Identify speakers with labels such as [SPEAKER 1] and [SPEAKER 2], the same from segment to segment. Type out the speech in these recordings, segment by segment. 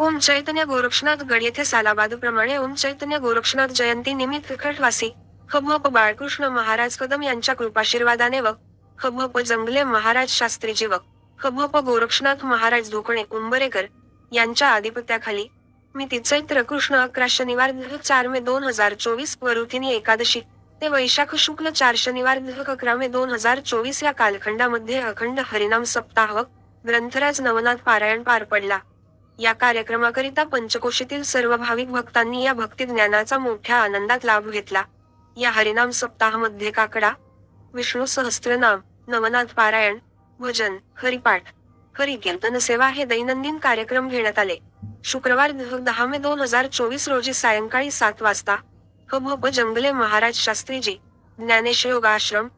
[SPEAKER 1] ओम चैतन्य गोरक्षनाथ गड येथे सालाबादप्रमाणे ओम चैतन्य गोरक्षनाथ जयंती निमित्त खटवासी खभप बाळकृष्ण महाराज कदम यांच्या कृपाशीर्वादाने व खभप जंगले महाराज शास्त्रीजी व खभप गोरक्षनाथ महाराज धोकणे उंबरेकर यांच्या आधिपत्याखाली मिती चैत्र कृष्ण अकरा शनिवार चार मे दोन हजार चोवीस व एकादशी ते वैशाख शुक्ल चार शनिवार दिनांक अकरा मे दोन हजार चोवीस या कालखंडामध्ये अखंड हरिनाम सप्ताह ग्रंथराज नवनाथ पारायण पार पडला. या कार्यक्रमाकरिता पंचकोशीतील सर्व भाविक भक्तांनी या भक्ती ज्ञानाचा मोठ्या आनंदात लाभ घेतला. या हरिनाम सप्ताहामध्ये काकडा विष्णू सहस्त्रनाम नवनाथ पारायण भजन हरिपाठ हरि कीर्तन सेवा हे दैनंदिन कार्यक्रम घेण्यात आले. शुक्रवार दहा मे दोन हजार चोवीस रोजी सायंकाळी सात वाजता हबहब जंगले महाराज शास्त्रीजी ज्ञानेश योगाश्रम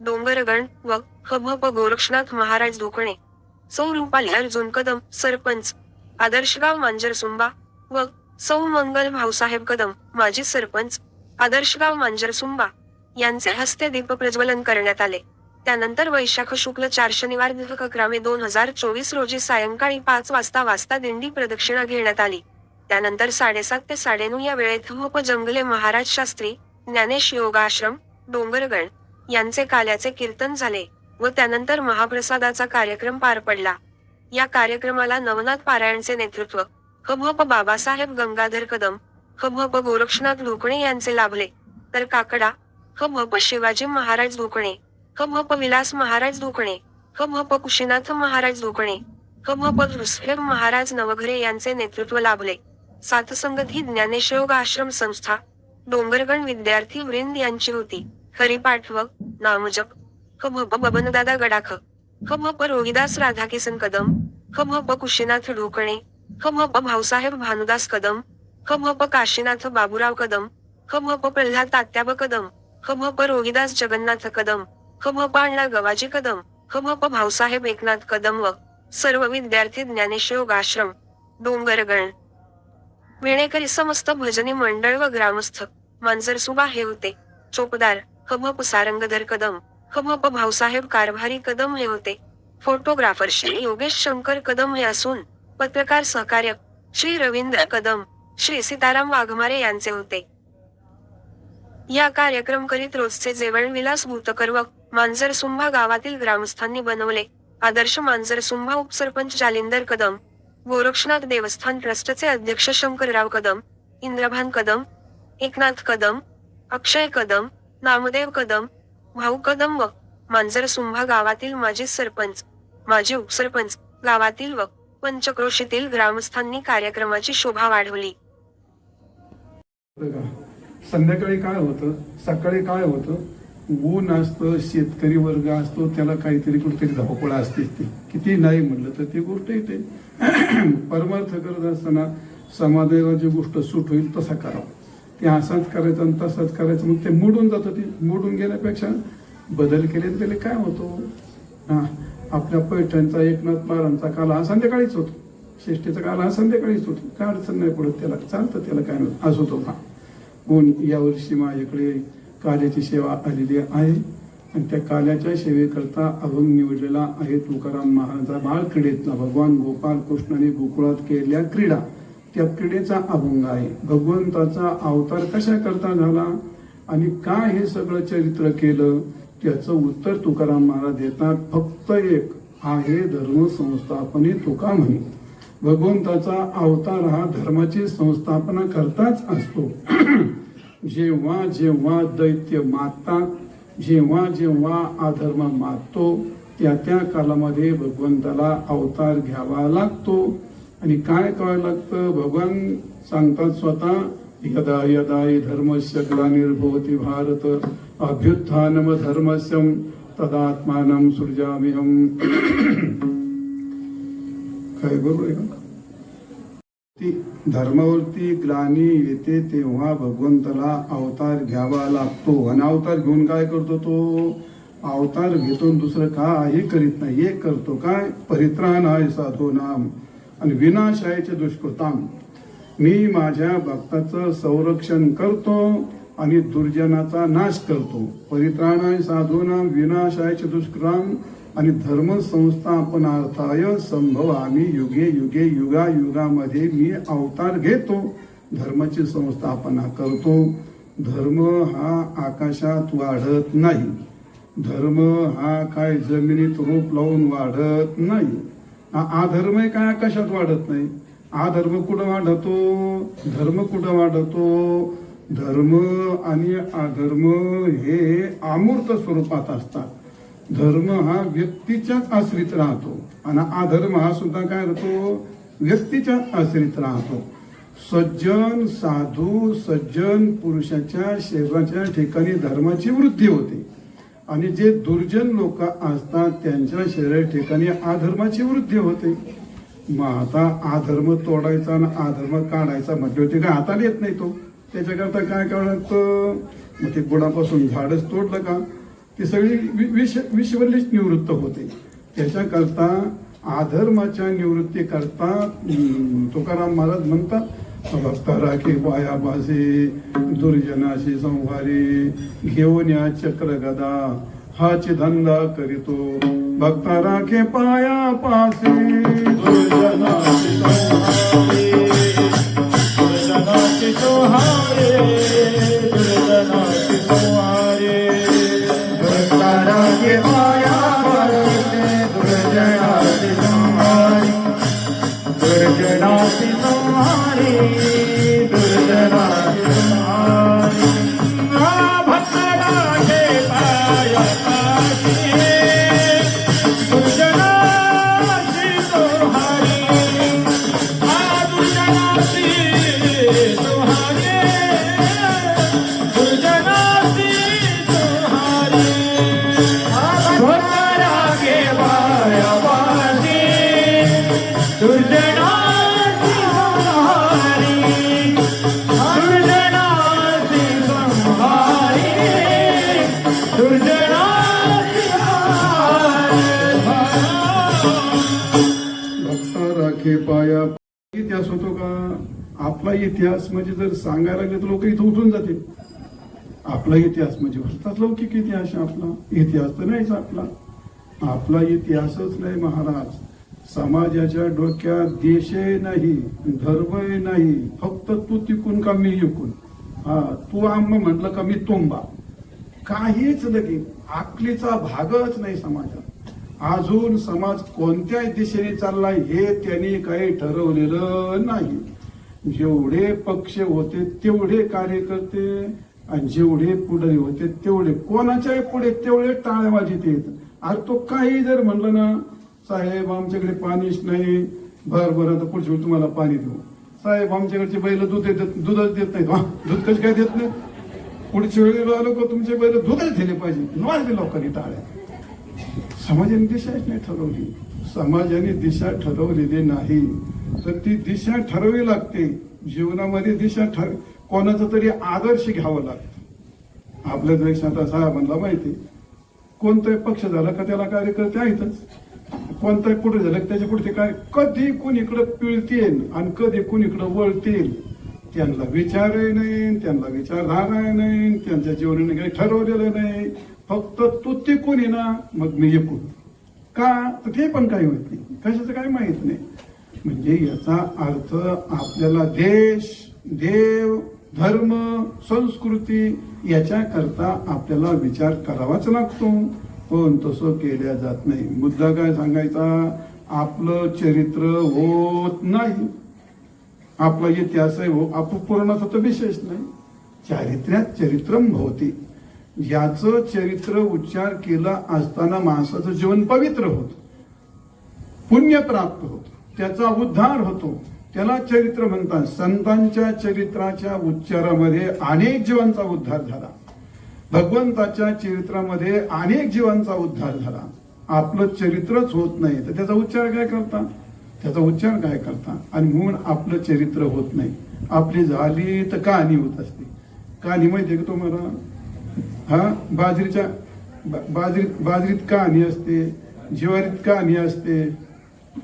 [SPEAKER 1] डोंगरगण व हबहब गोरक्षनाथ महाराज धोकणे सौ रुपाली अर्जुन कदम सरपंच आदर्शगाव मांजरसुंबा व सौ मंगल भाऊसाहेब कदम माजी सरपंच आदर्शगाव मांजरसुंबा यांचे हस्ते दीप प्रज्वलन करण्यात आले. त्यानंतर वैशाख शुक्ल चार शनिवार दिवक अकरामे दोन हजार चोवीस रोजी सायंकाळी पाच वाजता वाजता दिंडी प्रदक्षिणा घेण्यात आली. त्यानंतर साडेसात ते साडेनऊ या वेळेत होप जंगले महाराज शास्त्री ज्ञानेश योगाश्रम डोंगरगण यांचे काल्याचे कीर्तन झाले व त्यानंतर महाप्रसादाचा कार्यक्रम पार पडला. या कार्यक्रमाला नवनाथ पारायणचे नेतृत्व हबहप बाबासाहेब गंगाधर कदम हबहप गोरक्षनाथ ढोकणे यांचे लाभले. तर काकडा हबहप शिवाजी महाराज ढोकणे हबहप विलास महाराज ढोकणे प कुशीनाथ महाराज ढोकणे हबहप ऋषभ महाराज नवघरे यांचे नेतृत्व लाभले सातसंगत ही ज्ञानेशयोग आश्रम संस्था डोंगरगण विद्यार्थी वृंद यांची होती हरिपाठ व नामजप हबहप बबनदादा गडाख हबहप रोहिदास राधाकिसन कदम हबहप कुशीनाथ ढोकणे प भाऊसाहेब भानुदास कदम हबहप काशीनाथ बाबूराव कदम हबहप प्रल्हाद तात्याब कदम हबहप रोहिदास जगन्नाथ कदम हबहप अण्णा गवाजी कदम हबहप भाऊसाहेब एकनाथ कदम व सर्व विद्यार्थी ज्ञानेशयोग आश्रम डोंगरगण. वेणेकरी समस्त भजनी मंडळ व ग्रामस्थ मांजरसुबा हे होते. चोपदार हबहप सारंगधर कदम हबहप भाऊसाहेब कारभारी कदम हे होते. फोटोग्राफर श्री योगेश शंकर कदम हे असून पत्रकार सहकार्य श्री रवींद्र कदम श्री सीताराम वाघमारे यांचे होते. या कार्यक्रम करीत रोजचे जेवण विलास भूतकर्वक मांजरसुंभा गावातील ग्रामस्थांनी बनवले. आदर्श मांजरसुंभा उपसरपंच जालिंदर कदम गोरक्षनाथ देवस्थान ट्रस्टचे अध्यक्ष शंकरराव कदम इंद्रभान कदम एकनाथ कदम अक्षय कदम नामदेव कदम भाऊ कदम व मांजरसुंभा गावातील माजी सरपंच माजी उपसरपंच गावातील व पंचक्रोशीतील ग्रामस्थांनी कार्यक्रमाची शोभा वाढवली.
[SPEAKER 2] संध्याकाळी काय होतं? सकाळी काय होतं? ऊन असतं शेतकरी वर्ग असतो त्याला काहीतरी कुठेतरी धावपळ असतेच ते. किती नाही म्हणलं तर ती गोष्ट येते. परमार्थ करत असताना समाधानाची गोष्ट सूट होईल तसा करावा. ते असाच करायचं आणि तसाच करायचं मग ते मोडून जातं ते. मोडून गेल्यापेक्षा बदल केले त्याला काय होतो? हा आपल्या पैठणचा एकनाथ महाराजांचा काल हा संध्याकाळीच होतो. श्रेष्ठीचा काल हा संध्याकाळीच होतो. काय अडचण नाही पडत त्याला. चालतं त्याला काय नव्हतं असं होतो. हा म्हणून यावर्षी माझ्याकडे कार्याची सेवा आलेली आहे. आणि त्या काल्याच्या सेवेकरता अभंग निवडलेला आहे तुकाराम महाराजा बाळ क्रीडेतला भगवान गोपाल कृष्णाने गोकुळात केलेल्या क्रीडा त्या क्रीडेचा अभंग आहे. भगवंताचा अवतार कशा करता झाला? आणि काय हे सगळं चरित्र केलं? त्याचं उत्तर तुकाराम महाराज देतात फक्त एक आहे धर्म संस्थापने तुका म्हणे. भगवंताचा अवतार हा धर्माची संस्थापना करताच असतो. जेव्हा जेव्हा दैत्य मारतात जेव्हा जेव्हा अधर्म मारतो त्या त्या कालामध्ये भगवंताला अवतार घ्यावा लागतो. आणि काय करावं लागतं? भगवान सांगतात स्वतः यदा यदा हि धर्मस्य ग्लानिर्भवति भारत अभ्युत्थानम धर्मस्यम तदात्मानं सृजाम्यहम. काय बरोबर आहे का? ती धर्मावरती ग्लानी येते तेव्हा भगवंताला अवतार घ्यावा लागतो. आणि अवतार घेऊन काय करतो तो? अवतार घेतो दुसरं काही करीत नाही. एक करतो काय? परित्राण आहे साधो नाम. आणि विनाशायचे दुष्कृताम. मी माझ्या भक्ताचं संरक्षण करतो आणि दुर्जनाचा नाश करतो. परित्राणाय साधूनाम विनाशाय च दुष्कृताम. आणि धर्म संस्थापनार्थाय संभव आम्ही युगे युगे युगा युगामध्ये मी अवतार घेतो. धर्माची संस्थापना करतो. धर्म हा आकाशात वाढत नाही. धर्म हा काय जमिनीत रोप लावून वाढत नाही. हा अधर्म काय आकाशात वाढत नाही? अधर्म कुठं वाढतो? धर्म कुठं वाढतो? धर्म आणि अधर्म हे अमूर्त स्वरूपात असतात. धर्म हा व्यक्तीच्याच आश्रित राहतो. आणि अधर्म हा सुद्धा काय राहतो? व्यक्तीच्याच आश्रित राहतो. सज्जन साधू सज्जन पुरुषाच्या शरीराच्या ठिकाणी धर्माची वृद्धी होते. आणि जे दुर्जन लोक असतात त्यांच्या शरीर ठिकाणी अधर्माची वृद्धी होते. मग आता अधर्म तोडायचा आणि अधर्म काढायचा म्हटलं ते काय हाताला येत नाही तो. त्याच्याकरता काय करावं लागतं? मग ते बुडापासून झाडच तोडलं का? ती सगळी वि- विष विश्वलीच निवृत्त होते. त्याच्याकरता अधर्माच्या निवृत्ती करता तुकाराम महाराज म्हणतात भक्त राखे पाया बासे दुर्जनाशी संहारी घेऊन या चक्र गदा हाच धंदा करीतो. भक्त राखे पाया पासे
[SPEAKER 3] दुर्जनाशी संहारे.
[SPEAKER 2] इतिहास म्हणजे जर सांगायला लागले तर लोक इथं उठून जातील. आपला इतिहास म्हणजे भारतात लौकिक इतिहास आपला. इतिहास तर नाहीच आपला. आपला इतिहासच नाही महाराज. समाजाच्या डोक्यात देशही नाही धर्म नाही. फक्त तू तिकून का मी इकून? हा तू आंबा म्हटलं का मी तोंबा. काहीच लगीन आकलीचा भागच नाही समाजात. अजून समाज कोणत्या दिशेने चाललाय हे त्यांनी काही ठरवलेलं नाही. जेवढे पक्ष होते तेवढे कार्यकर्ते आणि जेवढे पुढे होते तेवढे कोणाच्याही पुढे तेवढे टाळ्या येत आज तो काही जर म्हणलं ना साहेब आमच्याकडे पाणीच नाही. बर बरं आता पुढच्या तुम्हाला पाणी देऊ. साहेब आमच्याकडचे बैल दूध देत दूधच देत नाही दूध कशी काय देत नाही पुढच्या वेळेला लोक तुमचे बैल दूधच दिले पाहिजे नवाजले लोकांनी टाळ्या. समाजाने दिशाच नाही ठरवली. समाजाने दिशा ठरवलेली नाही. तर ती दिशा ठरवी लागते. जीवनामध्ये दिशा ठर कोणाचा तरी आदर्श घ्यावं लागतं. आपल्या देशात असा म्हणला माहिती कोणताही पक्ष झाला का त्याला कार्यकर्ते आहेतच. कोणताही पुढे झालं की त्याच्या पुढे काय कधी कुणीकडे पिळतील आणि कधी कुणीकडे वळतील त्यांना विचारही नाही त्यांना विचारधारा नाही त्यांच्या जीवनाने काही ठरवलेलं नाही. फक्त तू ते कोणी ना मग मी एकूण का? तर ते पण काही होत नाही. कशाचं काही माहीत नाही. म्हणजे याचा अर्थ आपल्याला देश देव धर्म संस्कृती याच्या करता आपल्याला विचार करावाच लागतो. पण तसं केल्या जात नाही. मुद्दा काय सांगायचा? आपलं चरित्र होत नाही. आपला इतिहास आहे हो अपपूर्णाचा तर विशेष नाही. चारित्र्यात चरित्रम भवती. याचं चरित्र उच्चार केला असताना माणसाचं जीवन पवित्र होत. पुण्य प्राप्त होतं. त्याचा उद्धार होतो. त्याला चरित्र म्हणतात. संतांच्या चरित्राच्या उच्चारामध्ये अनेक जीवांचा उद्धार झाला. भगवंताच्या चरित्रामध्ये अनेक जीवांचा उद्धार झाला. आपलं चरित्रच होत नाही. तर त्याचा उच्चार काय करता? त्याचा उच्चार काय करता? आणि म्हणून आपलं चरित्र होत नाही. आपली झाली तर कहाणी होत असते. कहाणी माहिती का तुम्हाला? हा? बाजरीच्या बाजरीत बाजरीत बाजरीत कहाणी असते. ज्वारीत कहाणी असते.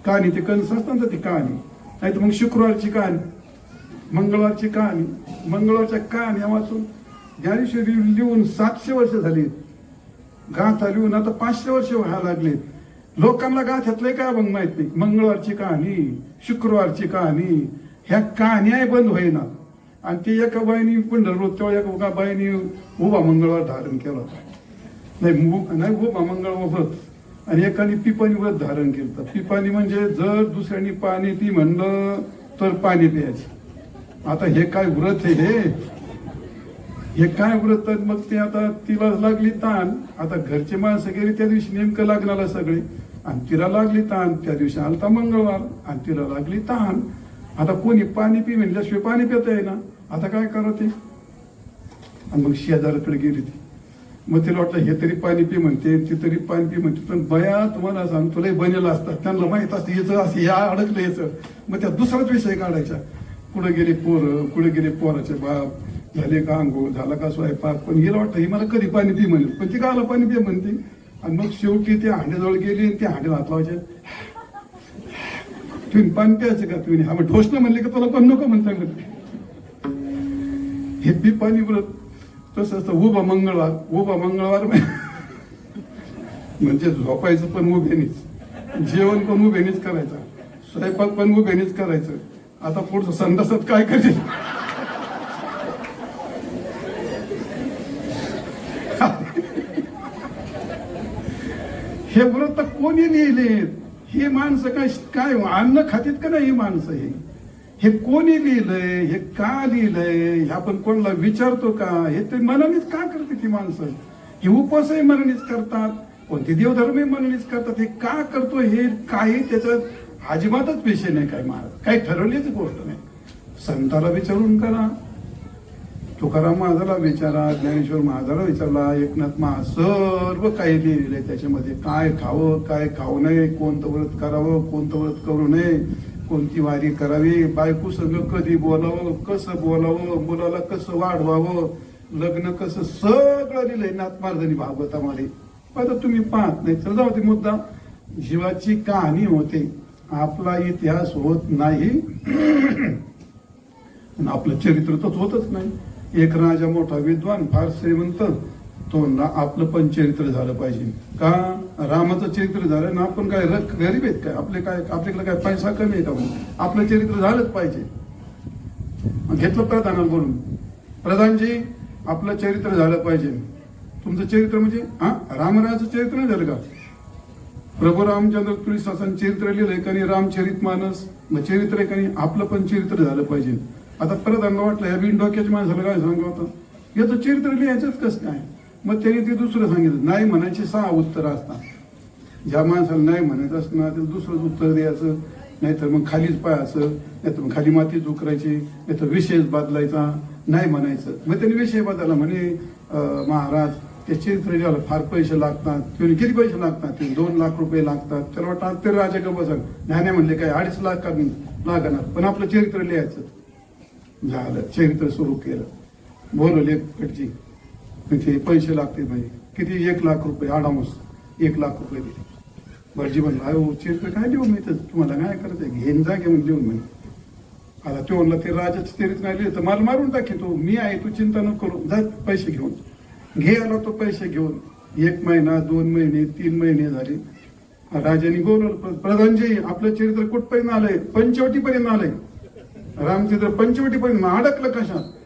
[SPEAKER 2] कहाणी ते कंस असताना ती कहाणी? नाही तर मग शुक्रवारची कहाणी मंगळवारची कहाणी मंगळवारच्या कहाण्या वाचून ज्ञानेश्वरी लिहून सातशे वर्ष झाली. गाथा लिहून आता पाचशे वर्ष व्हायला लागले. लोकांना गाथ्यातलंय काय मग माहीत नाही. मंगळवारची कहाणी शुक्रवारची कहाणी ह्या कहाण्या बंद होईना. आणि ते एका बाईनी पंढरपूर तेव्हा एका बाईनी उभा मंगळवार धारण केला होता. नाही नाही उभा मंगळवार आणि एकाने पिपाणी व्रत धारण केलं. पिपाणी म्हणजे जर दुसऱ्यांनी पाणी ती म्हणलं तर पाणी प्यायचं. आता हे काय व्रत आहे हे? हे काय व्रत? आहे? मग ते आता तिला लागली ताण. आता घरचे माणसं गेली त्या दिवशी नेमकं लागणारा सगळे. आणि तिला लागली ताण त्या दिवशी आलता मंगळवार. आणि तिला लागली ताण. आता कोणी पाणी पी म्हणल्याशिवाय पाणी पिता ना आता काय करा ते आणि मग शेजाराकडे गेली ती. मग तिला वाटलं हे तरी पाणी पी म्हणते ती तरी पाणी पी म्हणते. पण बया तुम्हाला सांगतो लय बनेल असतात. त्यांना माहीत असतं याचं असं या अडकलं याचं. मग त्या दुसराच विषय काढायचा. कुठं गेले पोरं कुठे गेले पोराचे बाप झाले का अंघोळ झाला का स्वयंपाक? पण हिला वाटतं ही मला कधी पाणी पी म्हणेल. पण ती गाला पाणी पी म्हणते. आणि मग शेवटी ते हांड्याजवळ गेली आणि ते हांडे हात लावायचे. तुम्ही पाणी प्यायचं का तुम्ही? हा मग ढोसणं म्हणले का तुला पण नको म्हणता. हे पी पाणी व्रत तसं असतं उभा मंगळवार उभा मंगळवार म्हणजे-, म्हणजे झोपायचं पण उभेनीच. जेवण पण उभेनीच करायचं. स्वयंपाक पण उभेनीच करायचं. आता पुढचं संडासात काय करेल हे व्रत कोणी लिहिले हे माणसं काय काय अन्न खातीत का नाही ही माणसं हे? हे कोणी लिहिलंय? हे का लिहिलंय? हे आपण कोणाला विचारतो का? हे ते मनानेच का करते ती माणसं? हे उपवासही मनानेच करतात कोणते देवधर्मही मनानेच करतात हे का करतो? हे काही त्याच्यात अजिबातच विषय नाही काय महाराज. काही ठरवलीच गोष्ट नाही. संताला विचारून करा. तुकाराम महाराजाला विचारा ज्ञानेश्वर महाराजाला विचारला एकनाथ महा सर्व काही लिहिलंय त्याच्यामध्ये. काय खावं काय खाऊ नये कोणतं व्रत करावं कोणतं व्रत करू नये. कोणती वारी करावी? बायको सगळं कधी बोलावं? कसं बोलावं? मुलाला कसं वाढवावं? लग्न कसं? सगळं लिहिलंय नाथ महाराजांनी भागवतामध्ये आता तुम्ही पाहत नाही. तर जाऊ ते मुद्दा जीवाची कहाणी होते. आपला इतिहास होत नाही. आपलं चरित्र तर होतच नाही. एक राजा मोठा विद्वान फार श्रीमंत तो ना आपलं पण चरित्र झालं पाहिजे. का रामाचं चरित्र झालं ना आपण काय रक- गरीब आहेत काय? आपले काय आपल्याकडे काय पैसा कमी आहे का म्हणून? आपलं चरित्र झालंच पाहिजे. घेतलं प्रधानाला बोलून. प्रधानजी आपलं चरित्र झालं पाहिजे. तुमचं चरित्र म्हणजे हा? रामरायाचं चरित्र नाही झालं का? प्रभू रामचंद्र तुळशीदासांनी चरित्र लिहिलंय का रामचरित मानस. मग चरित्र आहे का आपलं पण चरित्र झालं पाहिजे. आता प्रधानला वाटलं या बिन डोक्याच्या माणसाला काय सांगू होतं याचं चरित्र लिहायचंच कसं काय? मग त्याने ते दुसरं सांगितलं नाही म्हणायची सहा उत्तर असतात. ज्या माणसाला नाही म्हणायचं असणार त्याला दुसरंच उत्तर द्यायचं. नाहीतर मग खालीच पाहायचं नाहीतर मग खाली मातीच उकरायची नाहीतर विषयच बदलायचा. नाही म्हणायचं. मग त्याने विषय बदलला म्हणे महाराज ते चरित्र लिहायला फार पैसे लागतात. त्याने किती पैसे लागतात? ते दोन लाख रुपये लागतात. त्याला वाटतं ते राजा का बसन ज्ञाने म्हणले काय अडीच लाख का लागणार? पण आपलं चरित्र लिहायचं. झालं. चरित्र सुरू केलं. बोलवले कडची ते पैसे लागते भाई. किती? एक लाख रुपये आडामोस. एक लाख रुपये दिले भटजी म्हणलं अहो चरित्र काय देऊ मी तर? तुम्हाला काय करायचं? घेऊन जा घेऊन देऊन म्हणे. आता तो म्हणला ते राजाच तेरीत नाही लिहिलं तर मला मारून टाके तो. मी आहे तू चिंता नको करू. जा पैसे घेऊन. घे आला तो पैसे घेऊन. एक महिना दोन महिने तीन महिने झाले. राजाने बोलवलं प्रधानजी आपलं चरित्र कुठपर्यंत आलंय? पंचवटीपर्यंत आलंय. रामचरित्र पंचवटीपर्यंत. मग अडकलं कशात?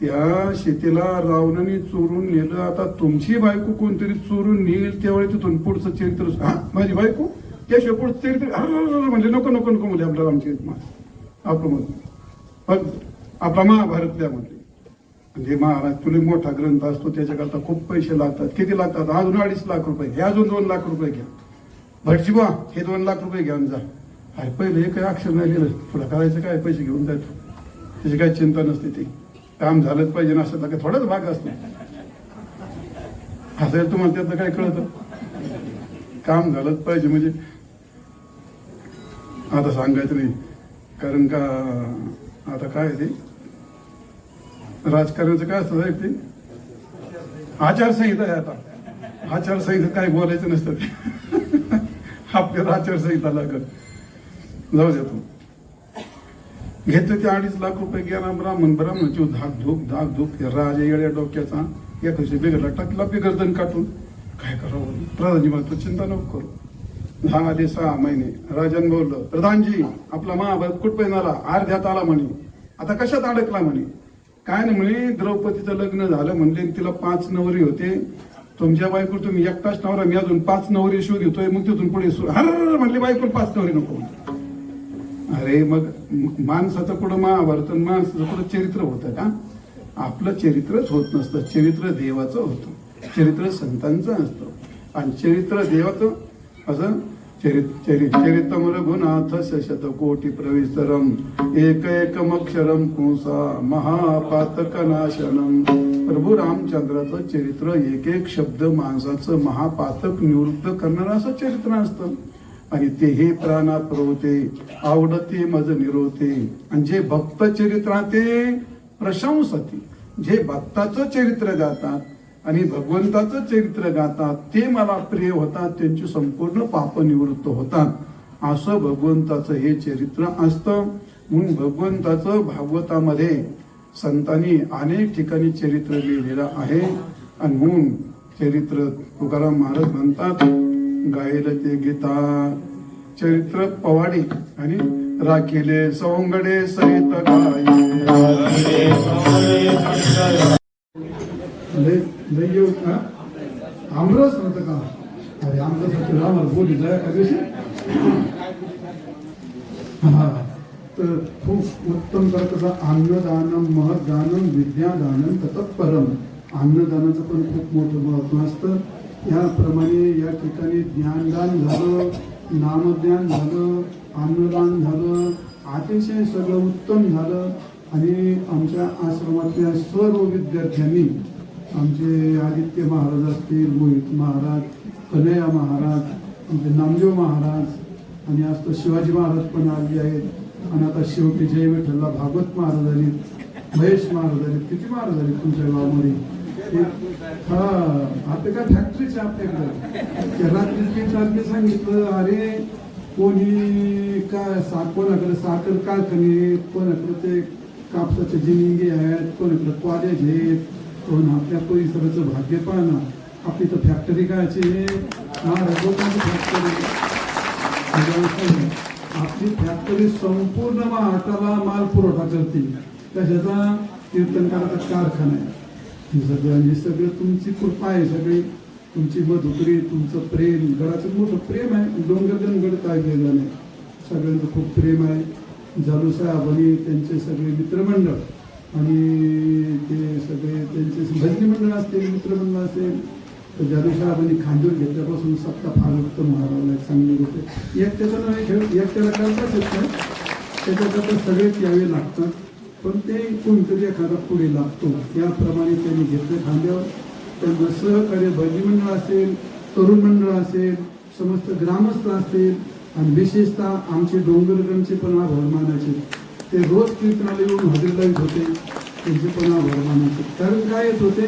[SPEAKER 2] त्या शेतीला रावणाने चोरून नेलं. आता तुमची बायको कोणतरी चोरून नेईल त्यावेळी तिथून पुढचं चरित्र हा? माझी बायको? त्याशिवाय पुढचं चरित्र म्हणजे नको नको नको म्हणजे आपल्याला आमची आपलं मत पण आपला महाभारत द्या म्हटले म्हणजे महाराज तुला मोठा ग्रंथ असतो त्याच्याकरता खूप पैसे लागतात. किती लागतात? अजून अडीच लाख रुपये. हे अजून दोन लाख रुपये घ्या. भटजी बा हे दोन लाख रुपये घेऊन जा. अरे पहिले हे काही अक्षर नाही लिहिलं. पुढं करायचं काय? पैसे घेऊन जातो. त्याची काही चिंता नसते ती. काम झालंच पाहिजे ना असं काय थोडाच भाग असतो. असेल तुम्हाला त्यातलं काय कळतं? काम झालंच पाहिजे म्हणजे. आता सांगायचं नाही कारण का आता काय आहे ते? राजकारणाचं काय असतं साहेब ते? आचारसंहिता आहे आता. आचारसंहिता काय बोलायचं नसतं ते. आपल्याला आचारसंहिता लागत जाऊ देतो घेतलं ते अडीच लाख रुपये गेला ब्राह्मण ब्राह्मणाची धाक धूक धाक धूक राजा येड्या डोक्याचा. या एकाशे बिघडला टाकला बिघडदन काटून. काय करावं? प्रधानजी म्हणतो चिंता नको करू. दहा आले सहा महिने राजन बोललं प्रधानजी आपला महाभारत कुठपर्यंत आला अर्ध्यात आला म्हणे. आता कशात अडकला म्हणे? काय नाही म्हणे द्रौपदीचं लग्न झालं म्हणले तिला पाच नवरी होते. तुमच्या बायको तुम्ही एकटाच नवरा मी अजून पाच नवरी शिव घेतोय मग तिथून पुढे सु- हर म्हणले बायको पाच नवरी नको. अरे मग माणसाचं पुढं महाभारत माणसाचं कुठं चरित्र होतं का? आपलं चरित्रच होत नसतं. चरित्र देवाचं होतं. चरित्र संतांचं असतं. आणि चरित्र देवाचं असं चरित चरित चरितम रघुनाथ शत कोटी प्रविस्तरम एक एकमक्षरम कुंसा महापातक नाशनम प्रभू रामचंद्राचं चरित्र एक एक शब्द माणसाचं महापातक निवृत्त करणारं असं चरित्र असतं. आणि ते हे प्राणा प्रवते आवडते मज निरोते आणि जे भक्त चरित्राते प्रशंसते. जे भक्ताचं चरित्र गातात आणि भगवंताचं चरित्र गातात ते मला प्रिय होतात त्यांची संपूर्ण पाप निवृत्त होतात. असं भगवंताचं हे चरित्र असतं. म्हणून भगवंताचं भागवतामध्ये संतांनी अनेक ठिकाणी चरित्र लिहिलेलं आहे. आणि म्हणून चरित्र तुकाराम महाराज म्हणतात गायलं ते गीता चरित्र पवाडी आणि राखिले सवंगडे सहित लय लय येऊ का? आमरस होतं का? अरे आमरस होतं रामाला बोली जाय का दिवशी हा. तर खूप उत्तम प्रकारचं अन्नदानम महदानम विद्यादानम तत्परम अन्नदानाचं पण खूप मोठं महत्त्व असतं. याप्रमाणे या ठिकाणी ज्ञानदान झालं नामज्ञान झालं अन्नदान झालं अतिशय सगळं उत्तम झालं. आणि आमच्या आश्रमातल्या सर्व विद्यार्थ्यांनी आमचे आदित्य महाराज असतील मोहित महाराज कन्हैया महाराज आमचे नामदेव महाराज आणि आज तर शिवाजी महाराज पण आले आहेत. आणि आता शेवटी जय विठ्ठलला भागवत महाराज आहेत महेश महाराज आहेत किती महाराज आहेत तुमच्या गावामध्ये हा आता काय फॅक्टरीच आपल्याकडे रात्री सांगितलं अरे कोणी काय सा कोणाकडे साखर कारखाने कोणाकडे ते कापसाचे जिनिंगे आहेत कोणाकडे कॉलेज आहेत कोण आपल्या परिसराचं भाग्य पाहणार. आपली तर फॅक्टरी कायची आहे. महाराज फॅक्टरी आपली फॅक्टरी संपूर्ण महाराष्ट्राला माल पुरवठा करते त्याच्याचा कीर्तनकाराचा कारखाना आहे. हे सगळं आणि सगळं तुमची कृपा आहे सगळी तुमची मधुकरी तुमचं प्रेम गडाचं मोठं प्रेम आहे. डोंगर गड काय गेलं नाही. सगळ्यांचं खूप प्रेम आहे. जालू साहेब आणि त्यांचे सगळे मित्रमंडळ आणि ते सगळे त्यांचे भजनी मंडळ असतील मित्रमंडळ असेल तर जालू आणि खांदूर घेतल्यापासून सत्ता फार उत्तम व्हायला चांगली होते एक त्याचा नाही खेळ एक त्याला करताच येत नाही. त्याच्याकरता सगळेच यावे लागतात. पण ते कोणतरी एखादा पुढे लागतो याप्रमाणे त्यांनी घेतलं खांद्यावर. त्यांना सहकार्य भजी मंडळ असेल तरुण मंडळ असेल समस्त ग्रामस्थ असतील आणि विशेषतः आमचे डोंगरगणचे पण आभार मानायचे. ते रोज कीर्तनाला येऊन हजेर होते त्यांचे पण आभार मानायचे. कारण काय येत होते?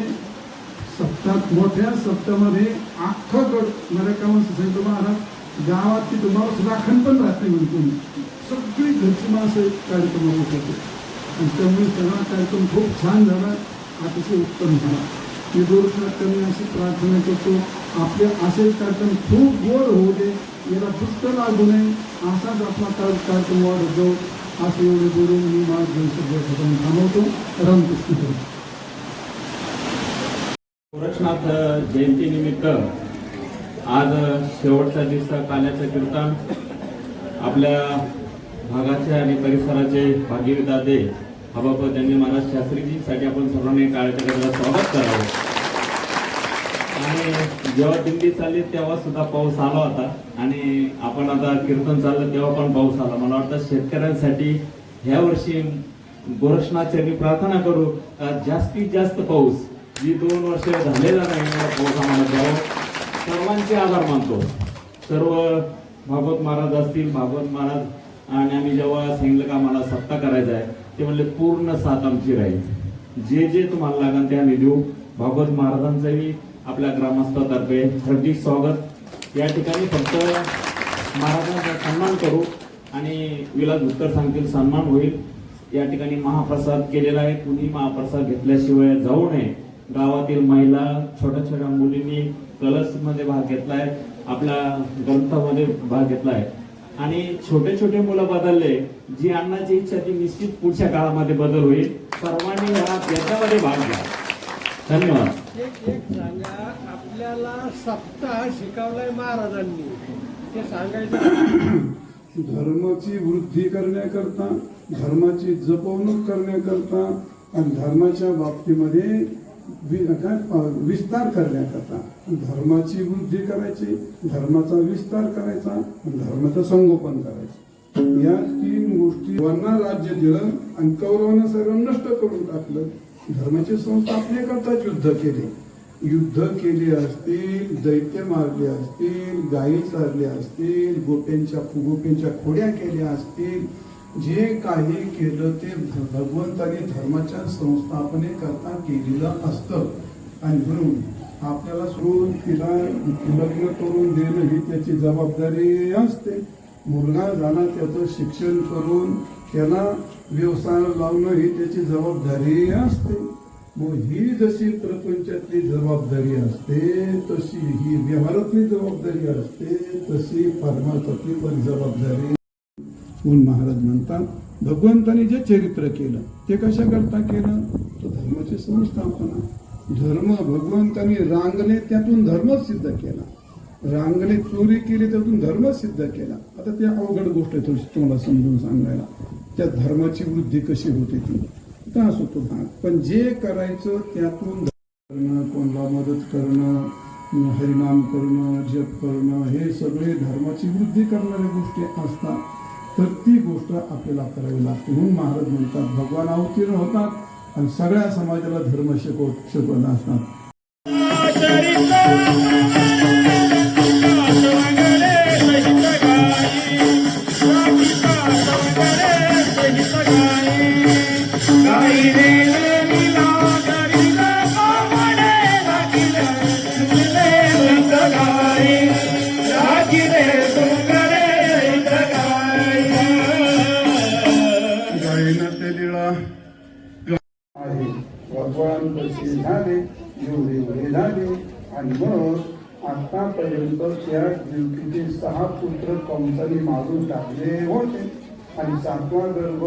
[SPEAKER 2] सप्ताह मोठ्या सप्तामध्ये अख्खं गड मला सांगतो महाराज गावात ती तुम्हाला राखण पण राहते नाही म्हणतो सगळी घरची माणसं कार्यक्रमात होत होते. त्यामुळे सगळा कार्यक्रम खूप छान झाला अतिशय उत्तम झाला. मी कमी अशी प्रार्थना करतो. आपले असेच कार्यक्रम खूप गोड होऊ दे. याला फुटत लागू नये. असाच आपला कार्यक्रम वाढत जाऊ असं एवढे बोलून मी माझं सगळं थांबवतो. रामकृष्ण हरी.
[SPEAKER 4] गोरक्षनाथ जयंतीनिमित्त आज शेवटचा दिवस काल्याचं कीर्तन. आपल्या भागाचे आणि परिसराचे भाग्यविदाते हबाप त्यांनी महाराज शास्त्रीजीसाठी आपण सर्वांनी काळाच्या गरजेला स्वागत करावं. आणि जेव्हा दिंडी चालली तेव्हा सुद्धा पाऊस आला होता. आणि आपण आता कीर्तन चाललं तेव्हा पण पाऊस आला. मला वाटतं शेतकऱ्यांसाठी ह्या वर्षी गोरक्षनाथच्या मी प्रार्थना करू का जास्तीत जास्त पाऊस जी दोन वर्ष झालेला नाही पाऊस आम्हाला द्यावं सर्वांचे आभार मानतो. सर्व भागवत महाराज असतील भागवत महाराज आणि आम्ही जेव्हा सांगितलं का आम्हाला सत्ता करायचा आहे ते म्हणले पूर्ण साथ आमची राहील. जे जे तुम्हाला लागेल ते आम्ही देऊ. भागवत महाराजांचंही आपल्या ग्रामस्थातर्फे हार्दिक स्वागत. या ठिकाणी फक्त महाराजांचा सन्मान करू आणि विलास उत्तर सांगतील सन्मान होईल. या ठिकाणी महाप्रसाद केलेला आहे. कुणी महाप्रसाद घेतल्याशिवाय जाऊ नये. गावातील महिला छोट्या छोट्या मुलींनी कलशमध्ये भाग घेतलाय. आपल्या ग्रंथामध्ये भाग घेतलाय. आणि छोटे छोटे मुलं बदलले जी अन्नाची इच्छा ती निश्चित पुढच्या काळामध्ये बदल होईल. सर्वांनी याच्यामध्ये भाग घ्या. धन्यवाद.
[SPEAKER 5] एक एक सांगा आपल्याला सप्ताह शिकवलाय महाराजांनी. ते सांगायचं
[SPEAKER 2] धर्माची वृद्धी करण्याकरता धर्माची जपवणूक करण्याकरता आणि धर्माच्या बाबतीमध्ये विस्तार करण्याकरता धर्माची वृद्धी करायची धर्माचा विस्तार करायचा धर्माचं संगोपन करायचं. या तीन गोष्टी राज्य दिलं आणि कौरवांना सगळं नष्ट करून टाकलं. धर्माची संस्थापनेकरताच युद्ध केले. युद्ध केले असतील दैत्य मारले असतील गायी चारले असतील गोप्यांच्या गोप्यांच्या खोड्या केल्या असतील जे काही केलं ते भगवंताने धर्माच्या संस्थापने करता केलेलं असतं. आणि म्हणून आपल्याला सोडून तिला लग्न करून देणं ही त्याची जबाबदारी असते. मुलगा जाणं त्याचं शिक्षण करून त्याला व्यवसायाला लावणं ही त्याची जबाबदारी असते. मग ही जशी प्रपंचातली जबाबदारी असते तशी ही व्यवहारातली जबाबदारी असते तशी परमार्थातली पण जबाबदारी म्हणून महाराज म्हणतात भगवंताने जे चरित्र केलं ते कशा करता केलं? तर धर्माची संस्थापना धर्म भगवंताने रांगले त्यातून धर्म सिद्ध केला. रांगले चोरी केली त्यातून धर्म सिद्ध केला. आता ते अवघड गोष्ट आहे तुम्हाला समजून सांगायला. त्या धर्माची वृद्धी कशी होते ती. तर असो तो भाग. पण जे करायचं त्यातून करणं कोणाला मदत करणं हरिनाम करणं जप करणं हे सगळे धर्माची वृद्धी करणाऱ्या गोष्टी असतात. तर ती गोष्ट आपल्याला करावी लागते म्हणून महाराज म्हणतात भगवान अवतीर्ण होतात आणि सगळ्या समाजाला धर्म शिकव शिकवत असतात. गायीनं भगवान कसे झाले एवढे एवढे झाले. आणि मग आतापर्यंत त्या दिवशीचे सहा पुत्र कंसाने मारून टाकले होते. आणि सातवा गर्भ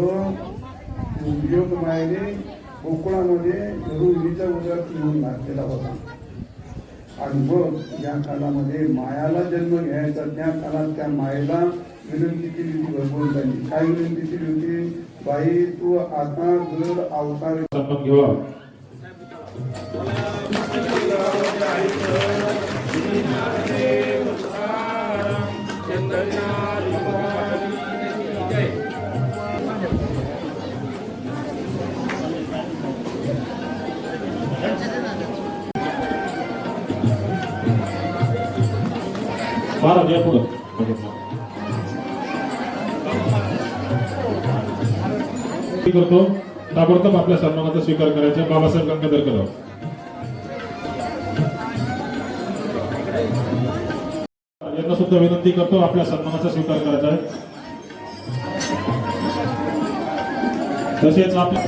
[SPEAKER 2] उद्योग मायने गोकुळामध्ये रोहिणीच्या उदरात येऊन घातलेला होता. आणि मग या काळामध्ये मायाला जन्म घ्यायचा. त्या काळात त्या मायेला विनंती केली होती भगवंतांनी काय विनंती केली होती? बाई तू आता जर अवतार
[SPEAKER 6] संपत घेवा महाराज या पुढं करतो. ताबडतोब आपल्या सन्मानाचा स्वीकार करायचा. बाबासाहेब गंगाधर कदम. यांना सुद्धा विनंती करतो आपल्या सन्मानाचा स्वीकार करायचा आहे. तसेच आपल्या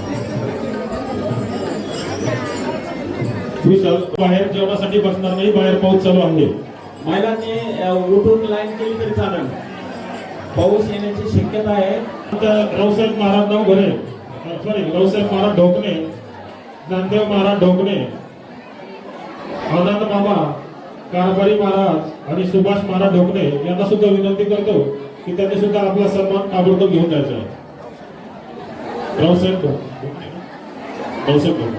[SPEAKER 6] बाहेर जेवणासाठी बसणार नाही बाहेर पाऊस चालू आहे.
[SPEAKER 4] महिलांनी उठून लाईन केली तरी चालेल. पाऊस येण्याची शक्यता आहे.
[SPEAKER 6] रावसाहेब महाराज नाव घरे सॉरी रावसाहेब महाराज ढोकणे ज्ञानदेव महाराज ढोकणे आनंद बाबा कारभारी महाराज आणि सुभाष महाराज ढोकणे यांना सुद्धा विनंती करतो की त्यांनी सुद्धा आपला सन्मान ताबडतोब घेऊन जायचा आहे. रावसाहेब रावसाहेब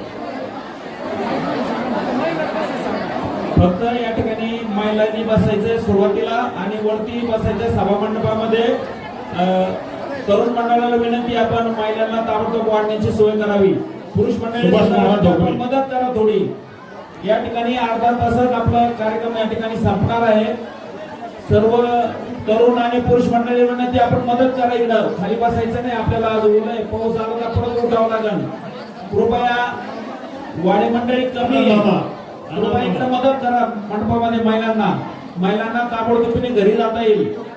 [SPEAKER 4] फक्त या ठिकाणी महिलांनी बसायचंय सुरुवातीला आणि वरती बसायचं सभा मंडपामध्ये तरुण मंडळाला विनंती आपण महिलांना ताबडतोब वाढण्याची सोय करावी. पुरुष मंडळी. मदत करा थोडी. या ठिकाणी अर्धा तासात आपला कार्यक्रम या ठिकाणी संपणार आहे. सर्व तरुण आणि पुरुष मंडळी विनंती आपण मदत करा इकडं. खाली बसायचं नाही आपल्याला आज आहे. पाऊस आला तर परत उठावं लागेल. कृपया वाडी मंडळी कमी. कृपया इकडे मदत करा मंडपामध्ये महिलांना. महिलांना ताबडतोबीने घरी जाता येईल.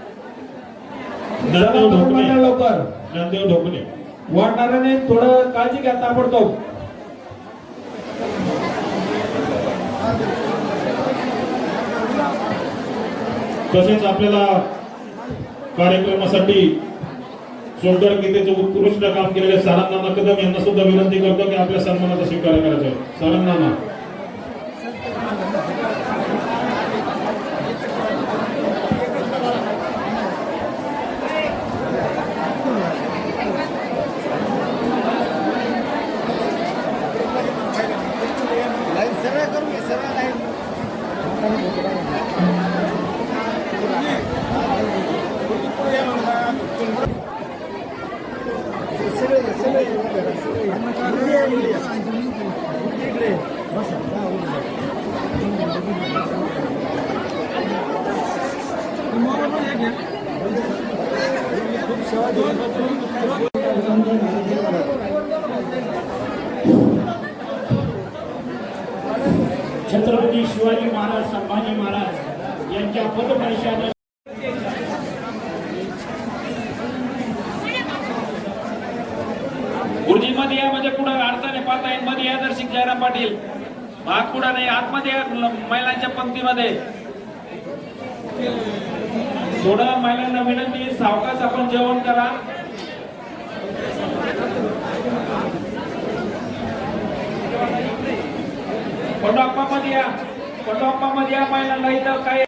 [SPEAKER 6] ढोकणे.
[SPEAKER 4] लवकर.
[SPEAKER 6] ज्ञानदेव ढोकणे.
[SPEAKER 7] वाढणाऱ्याने थोडं काळजी घ्या ताबडतोब.
[SPEAKER 6] तसेच आपल्याला कार्यक्रमासाठी सोडकर गीतेचं उत्कृष्ट काम केलेले सारंगनाना कदम यांना सुद्धा विनंती करतो की आपल्या सन्मानाचा स्वीकार करायचा आहे. सारंगनाना
[SPEAKER 8] छत्रपती शिवाजी महाराज संभाजी महाराज यांच्या पदपरिषद
[SPEAKER 7] गुरुजीमध्ये या म्हणजे कुठं अडचणी पाहता येईल मध्ये या दर्शिक जयराम पाटील. भाग कुठं नाही आतमध्ये महिलांच्या पंक्तीमध्ये. थोडं महिलांना विनंती सावकाश आपण जेवण करा. पटोप्पा मध्ये या पटोप्पा मध्ये या महिलांना इथं काही